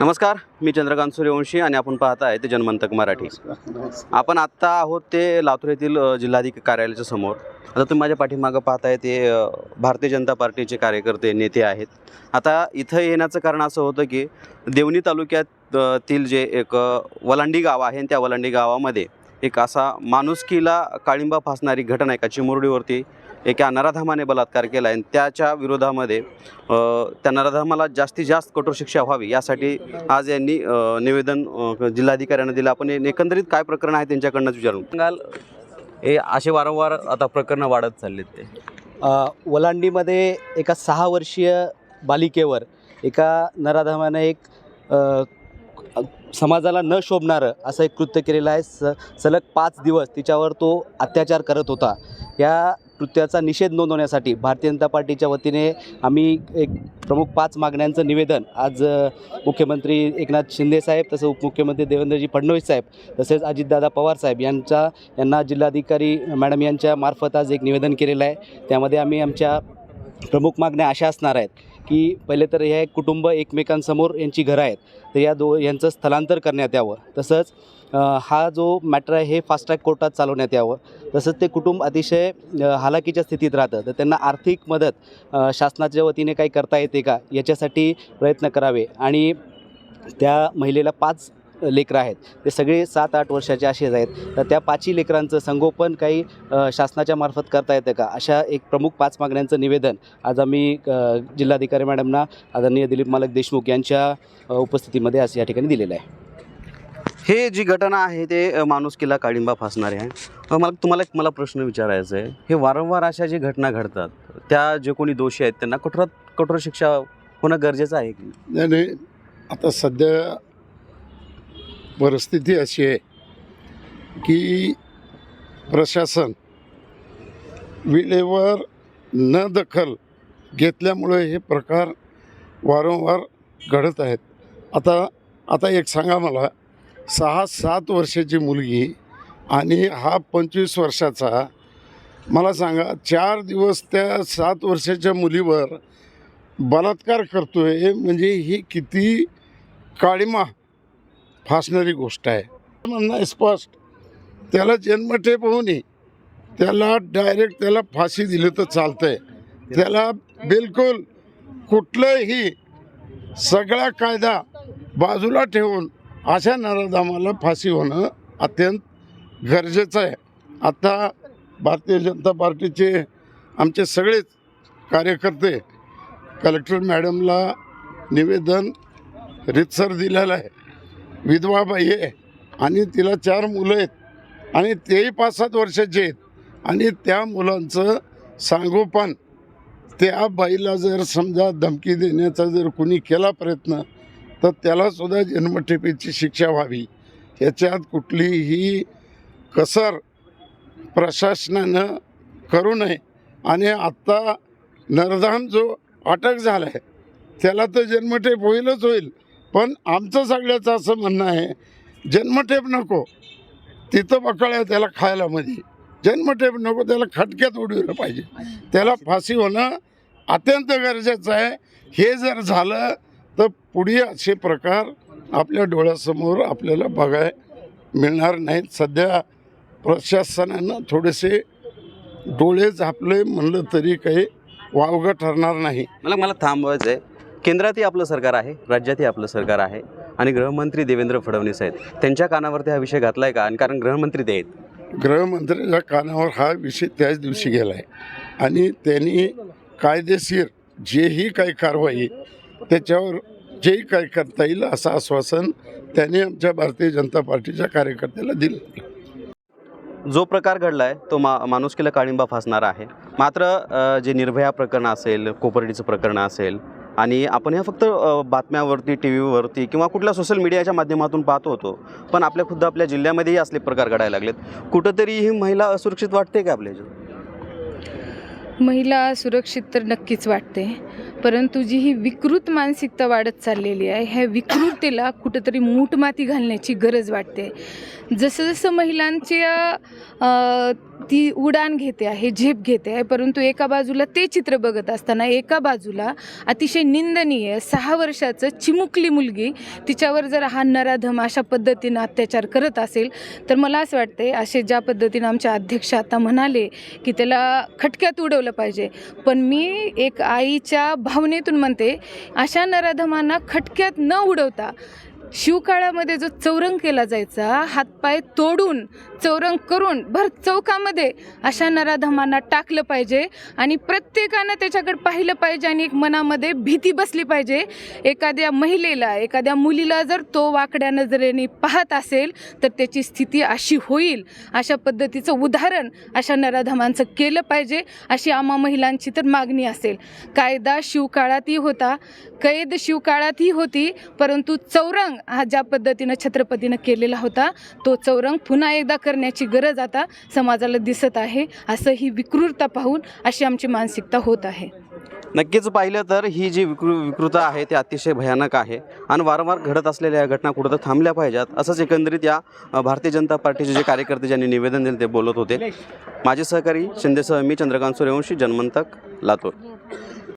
नमस्कार मी चंद्रकांत सूर्यवंशी आणि आपण पाहत आहे ते जनमंतक मराठी. आपण आत्ता आहोत ते लातूर येथील जिल्हाधिकारी कार्यालयाच्या समोर. आता तुम्ही माझ्या पाठीमागं पाहताय ते भारतीय जनता पार्टीचे कार्यकर्ते नेते आहेत. आता इथं येण्याचं कारण असं होतं की देवणी तालुक्यात अ, तील जे एक वलांडी गाव आहे त्या वलांडी गावामध्ये एक असा माणुसकीला काळिंबा फासणारी घटना एका चिमुरडीवरती एका नराधामाने बलात्कार केला आहे. आणि त्याच्या विरोधामध्ये अ, त्या नराधामाला जास्तीत जास्त कठोर शिक्षा व्हावी यासाठी आज यांनी निवेदन जिल्हाधिकाऱ्यांना दिलं. आपण हे एकंदरीत काय प्रकरण आहे त्यांच्याकडनंच विचारून. सांगाल हे असे वारंवार आता प्रकरणं वाढत चाललेत ते. वलांडीमध्ये एका सहा वर्षीय बालिकेवर एका नराधामाने एक समाजाला न शोभणारं असं एक कृत्य केलेलं आहे. स सलग पाच दिवस तिच्यावर तो अत्याचार करत होता. या कृत्याचा निषेध नोंदवण्यासाठी भारतीय जनता पार्टीच्या वतीने आम्ही एक प्रमुख पाच मागण्यांचं निवेदन आज मुख्यमंत्री एकनाथ शिंदे साहेब तसं उपमुख्यमंत्री देवेंद्रजी फडणवीस साहेब तसेच अजितदादा पवार साहेब यांचा यांना जिल्हाधिकारी मॅडम यांच्या मार्फत आज एक निवेदन केलेलं आहे. त्यामध्ये आम्ही आमच्या प्रमुख मागण्या अशा असणार आहेत. की पहिले तर हे कुटुंब एकमेकांसमोर यांची घरं आहेत तर या दो यांचं स्थलांतर करण्यात यावं. तसंच हा जो मॅटर आहे हे फास्ट ट्रॅक कोर्टात चालवण्यात यावं. तसंच ते कुटुंब अतिशय हालाकीच्या स्थितीत राहतं. तर त्यांना आर्थिक मदत शासनाच्या वतीने काही करता येते का याच्यासाठी प्रयत्न करावे. आणि त्या महिलेला पाच लेकरं आहेत. ते सगळे सात आठ वर्षाचे असेच आहेत. तर त्या पाचही लेकरांचं संगोपन काही शासनाच्या मार्फत करता येतं का? अशा एक प्रमुख पाच मागण्यांचं निवेदन आज आम्ही जिल्हाधिकारी मॅडमना आदरणीय दिलीप मालक देशमुख यांच्या उपस्थितीमध्ये आज या ठिकाणी दिलेलं आहे. हे जी घटना आहे ते माणुसकीला काळिंबा फासणारे आहे. मला तुम्हाला एक मला प्रश्न विचारायचा आहे. हे वारंवार अशा जे घटना घडतात त्या जे कोणी दोषी आहेत त्यांना कठोरात कठोर शिक्षा होणं गरजेचं आहे की नाही नाही. आता सध्या परिस्थिती अशी आहे की प्रशासन वेळेवर न दखल घेतल्यामुळे हे प्रकार वारंवार घडत आहेत. आता आता एक सांगा मला सहा सात वर्षाची मुलगी आणि हा पंचवीस वर्षाचा मला सांगा चार दिवस त्या सात वर्षाच्या मुलीवर बलात्कार करतोय म्हणजे ही किती काळीमा फासणारी गोष्ट आहे. म्हणणं आहे स्पष्ट. त्याला जन्मठेप होऊनही त्याला डायरेक्ट त्याला फाशी दिली तर चालतंय. त्याला बिलकुल कुठलंही सगळा कायदा बाजूला ठेवून अशा नराधामाला फाशी होणं अत्यंत गरजेचं आहे. आता भारतीय जनता पार्टीचे आमचे सगळेच कार्यकर्ते कलेक्टर मॅडमला निवेदन रितसर दिलेलं आहे. विधवा बाई आहे. आणि तिला चार मुलं आहेत. आणि तेही पाच सात वर्षाचे आहेत. आणि त्या मुलांचं सांगोपान त्या बाईला जर समजा धमकी देण्याचा जर कुणी केला प्रयत्न तर त्यालासुद्धा जन्मठेपेची शिक्षा व्हावी. ह्याच्यात कुठलीही कसर प्रशासनानं करू नये. आणि आत्ता नरधाम जो अटक झाला आहे त्याला तर जन्मठेप होईलच होईल. पण आमचं सगळ्याचं असं म्हणणं आहे जन्मठेप नको. तिथं बकळ्या त्याला खायला मध्ये जन्मठेप नको त्याला खटक्यात उडवलं पाहिजे. त्याला फाशी होणं अत्यंत गरजेचं आहे. हे जर झालं तर पुढे असे प्रकार आपल्या डोळ्यासमोर आपल्याला बघाय मिळणार नाहीत. सध्या प्रशासनानं थोडेसे डोळे झापले म्हणलं तरी काही वावगं ठरणार नाही. मला मला थांबवायचं आहे केंद्रातही आपलं सरकार आहे राज्यातही आपलं सरकार आहे आणि गृहमंत्री देवेंद्र फडणवीस आहेत. त्यांच्या कानावरती हा विषय घातला आहे का? आणि कारण गृहमंत्री ते आहेत. गृहमंत्र्याच्या कानावर हा विषय त्याच दिवशी गेला आहे आणि त्यांनी कायदेशीर जेही काही कारवाई त्याच्यावर जेही काही करता येईल असं आश्वासन त्यांनी आमच्या भारतीय जनता पार्टीच्या कार्यकर्त्याला दिलं. जो प्रकार घडला आहे तो मा माणुसकीला काळिंबा फासणारा आहे. मात्र जे निर्भया प्रकरण असेल कोपर्डीचं प्रकरण असेल आणि आपण ह्या फक्त बातम्यावरती टी व्हीवरती किंवा कुठल्या सोशल मीडियाच्या माध्यमातून पाहतो होतो. पण आपल्या खुद्द आपल्या जिल्ह्यामध्येही असले प्रकार घडायला लागलेत. कुठंतरी ही महिला असुरक्षित वाटते का आपल्या महिला सुरक्षित तर नक्कीच वाटते. परंतु जी ही विकृत मानसिकता वाढत चाललेली आहे ह्या विकृतीला कुठंतरी मूठमाती घालण्याची गरज वाटते. जसं जसं महिलांच्या ती उडान घेते आहे झेप घेते आहे परंतु एका बाजूला ते चित्र बघत असताना एका बाजूला अतिशय निंदनीय सहा वर्षाचं चिमुकली मुलगी तिच्यावर जर हा नराधम अशा पद्धतीनं अत्याचार करत असेल तर मला असं वाटते असे ज्या पद्धतीनं आमच्या अध्यक्ष आता म्हणाले की त्याला खटक्यात उडवलं पाहिजे. पण मी एक आईच्या भावनेतून म्हणते अशा नराधमांना खटक्यात न उडवता शिवकाळामध्ये जो चौरंग केला जायचा हातपाय तोडून चौरंग करून भर चौकामध्ये अशा नराधमांना टाकलं पाहिजे आणि प्रत्येकानं त्याच्याकडे पाहिलं पाहिजे आणि एक मनामध्ये भीती बसली पाहिजे. एखाद्या महिलेला एखाद्या मुलीला जर तो वाकड्या नजरेने पाहत असेल तर त्याची स्थिती अशी होईल. अशा पद्धतीचं उदाहरण अशा नराधमांचं केलं पाहिजे अशी आम्हा महिलांची तर मागणी असेल. कायदा शिवकाळातही होता कैद शिवकाळातही होती परंतु चौरंग हा ज्या पद्धतीनं छत्रपतीनं केलेला होता तो चौरंग पुन्हा एकदा करण्याची गरज आता समाजाला दिसत आहे. असं ही विकृरता पाहून अशी आमची मानसिकता होत आहे. नक्कीच पाहिलं तर ही जी विकृ विकृता आहे ती अतिशय भयानक आहे. आणि वारंवार घडत असलेल्या या घटना कुठं थांबल्या पाहिजेत असंच एकंदरीत या भारतीय जनता पार्टीचे जे कार्यकर्ते ज्यांनी निवेदन दिले ते बोलत होते. माझे सहकारी शिंदेसह मी चंद्रकांत सूर्यवंशी जन्मंतक लातूर.